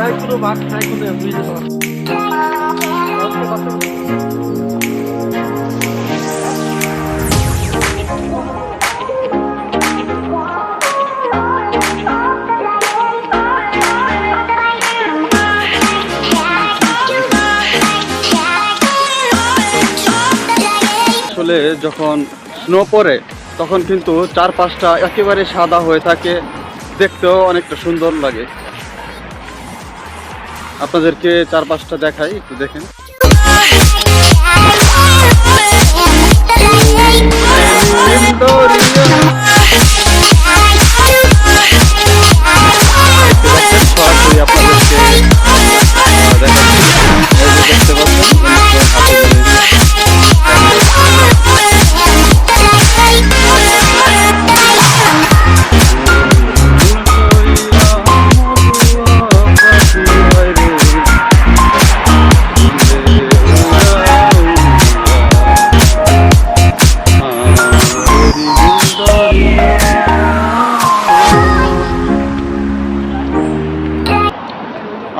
পুরো আসলে যখন স্নো পড়ে, তখন কিন্তু চারপাশটা একেবারে সাদা হয়ে থাকে। দেখতেও অনেকটা সুন্দর লাগে। আপনাদেরকে চারপাশটা দেখাই একটু দেখেন। সরাসরি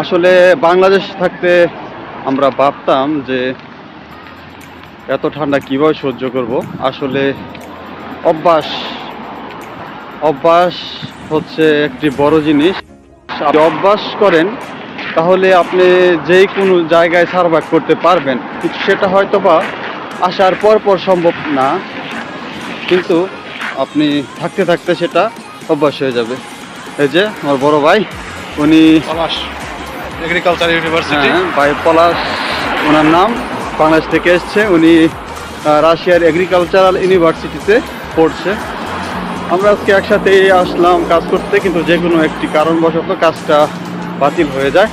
আসলে বাংলাদেশ থাকতে আমরা ভাবতাম যে এত ঠান্ডা কীভাবে সহ্য করব? আসলে অভ্যাস অভ্যাস হচ্ছে একটি বড় জিনিস। অভ্যাস করেন, তাহলে আপনি যেই কোনো জায়গায় সার্ভাইভ করতে পারবেন। কিন্তু সেটা হয়তো বা আসার পর পর সম্ভব না, কিন্তু আপনি থাকতে থাকতে সেটা অভ্যাস হয়ে যাবে। এই যে, আমার বড় ভাই, উনি এগ্রিকালচার ইউনিভার্সিটি হ্যাঁ ভাই পলাশ ওনার নাম বাংলাদেশ থেকে এসছে। উনি রাশিয়ার এগ্রিকালচারাল ইউনিভার্সিটিতে পড়ছে। আমরা আজকে একসাথে আসলাম কাজ করতে কিন্তু যে কোনো একটি কারণবশত কাজটা বাতিল হয়ে যায়।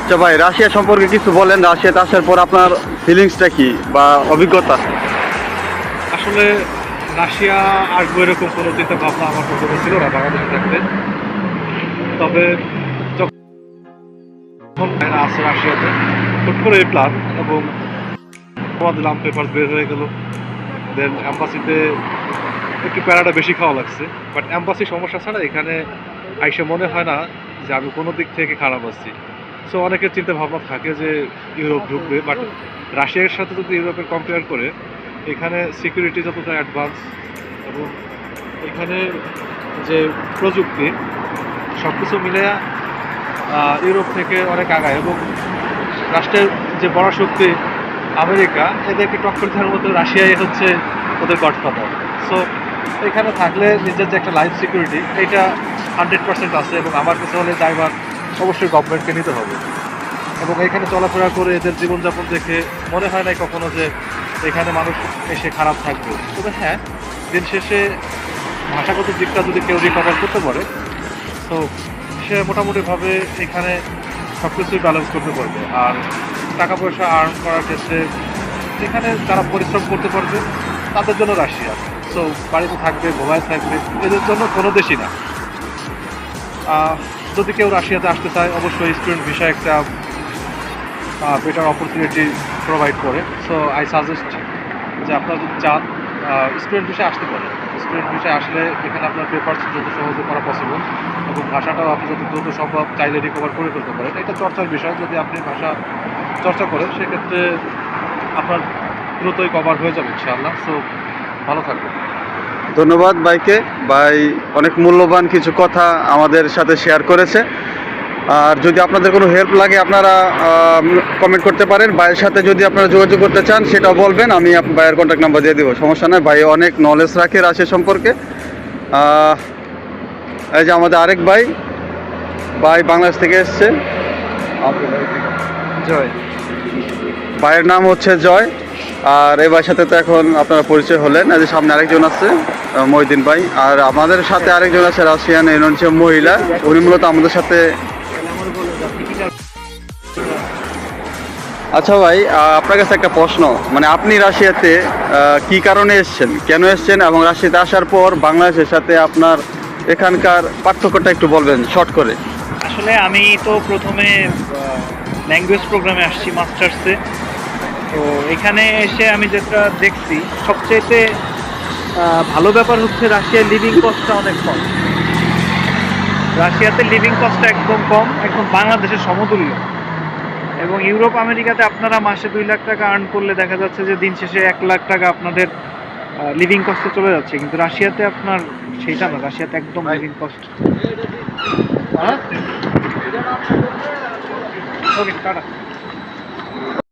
আচ্ছা ভাই রাশিয়া সম্পর্কে কিছু বলেন। রাশিয়াতে আসার পর আপনার ফিলিংসটা কি বা অভিজ্ঞতা? আসলে রাশিয়া আসব এরকম কোনো চিন্তা ভাবনা আমার কখনো ছিল না বাংলাদেশে থাকতে তবে যখন আসছে রাশিয়াতে, হুট করে এই প্ল্যান এবং দিলাম পেপার বের হয়ে গেল। দেন অ্যাম্বাসিতে একটু প্যারাটা বেশি খাওয়া লাগছে। বাট অ্যাম্বাসি সমস্যা ছাড়া এখানে আইসে মনে হয় না যে আমি কোনো দিক থেকে খারাপ আছি। সো অনেকের চিন্তা ভাবনা থাকে যে ইউরোপ ঢুকবে বাট রাশিয়ার সাথে যদি ইউরোপের কম্পেয়ার করে এখানে সিকিউরিটি যতটা অ্যাডভান্স এবং এখানে যে প্রযুক্তি সব কিছু মিলে ইউরোপ থেকে অনেক আগায় এবং রাষ্ট্রের যে বড় শক্তি আমেরিকা, এদেরকে টক্কর দেওয়ার মতো রাশিয়াই হচ্ছে ওদের গডফাদার। সো এখানে থাকলে নিজের যে একটা লাইফ সিকিউরিটি এটা হান্ড্রেড পার্সেন্ট আছে এবং আমার কাছে হলে ড্রাইভার অবশ্যই গভর্নমেন্টকে নিতে হবে। এবং এখানে চলাফেরা করে এদের জীবনযাপন দেখে মনে হয় না কখনো যে এখানে মানুষ এসে খারাপ থাকবে। তবে হ্যাঁ দিন শেষে ভাষাগত দিকটা যদি কেউ রিকভার করতে পারে, তো সে মোটামুটিভাবে এখানে সব কিছুই ব্যালেন্স করতে পারবে। আর টাকা পয়সা আর্ন করার ক্ষেত্রে এখানে যারা পরিশ্রম করতে পারবে, তাদের জন্য রাশিয়া সো বাড়িতে থাকবে, ঘুমায় থাকবে, এদের জন্য কোনো দেশই না। যদি কেউ রাশিয়াতে আসতে চায়, অবশ্যই স্টুডেন্ট ভিসা একটা বেটার অপরচুনিটি প্রোভাইড করে। সো আই সাজেস্ট যে আপনারা যদি চান স্টুডেন্ট বিষয়ে আসতে পারে। স্টুডেন্ট বিষয়ে আসলে এখানে আপনার পেপার যত সহজে করা পসিবল এবং ভাষাটাও আপনি যত দ্রুত সম্ভব চাইলে রিকভার করে ফেলতে পারেন। এটা চর্চার বিষয়। যদি আপনি ভাষা চর্চা করেন, সেক্ষেত্রে আপনার দ্রুতই কভার হয়ে যাবে ইনশাআল্লাহ। সো ভালো থাকবেন। ধন্যবাদ ভাইকে। ভাই অনেক মূল্যবান কিছু কথা আমাদের সাথে শেয়ার করেছে। আর যদি আপনাদের কোনো হেল্প লাগে আপনারা কমেন্ট করতে পারেন। ভাইয়ের সাথে যদি আপনারা যোগাযোগ করতে চান সেটাও বলবেন। আমি ভাইয়ের কন্ট্যাক্ট নাম্বার দিয়ে দেবো। সমস্যা নয় ভাই অনেক নলেজ রাখে রাশিয়া সম্পর্কে। এই যে আমাদের আরেক ভাই ভাই বাংলাদেশ থেকে এসছে। জয়। ভাইয়ের নাম হচ্ছে জয়। আর এই ভাইয়ের সাথে তো এখন আপনারা পরিচয় হলেন। এই যে সামনে আরেকজন আছে মহিদিন ভাই। আর আমাদের সাথে আরেকজন আছে রাশিয়ান এন হচ্ছে মহিলা। উনি মূলত আমাদের সাথে আচ্ছা ভাই আপনার কাছে একটা প্রশ্ন। মানে আপনি রাশিয়াতে কি কারণে এসছেন? কেন এসেছেন এবং রাশিয়াতে আসার পর বাংলাদেশের সাথে আপনার এখানকার পার্থক্যটা একটু বলবেন শর্ট করে। আসলে আমি তো প্রথমে ল্যাঙ্গুয়েজ প্রোগ্রামে আসছি মাস্টার্সে তো এখানে এসে আমি যেটা দেখছি সবচেয়েতে ভালো ব্যাপার হচ্ছে রাশিয়ার লিভিং কস্টটা অনেক কম। রাশিয়াতে লিভিং কস্টটা একদম কম, একদম বাংলাদেশের সমতুল্য। এবং ইউরোপ আমেরিকাতে আপনারা মাসে দুই লাখ টাকা আর্ন করলে দেখা যাচ্ছে যে দিন শেষে এক লাখ টাকা আপনাদের লিভিং কস্টে চলে যাচ্ছে। কিন্তু রাশিয়াতে আপনার সেইটা না রাশিয়াতে একদম লিভিং কস্ট ওকে টাটা।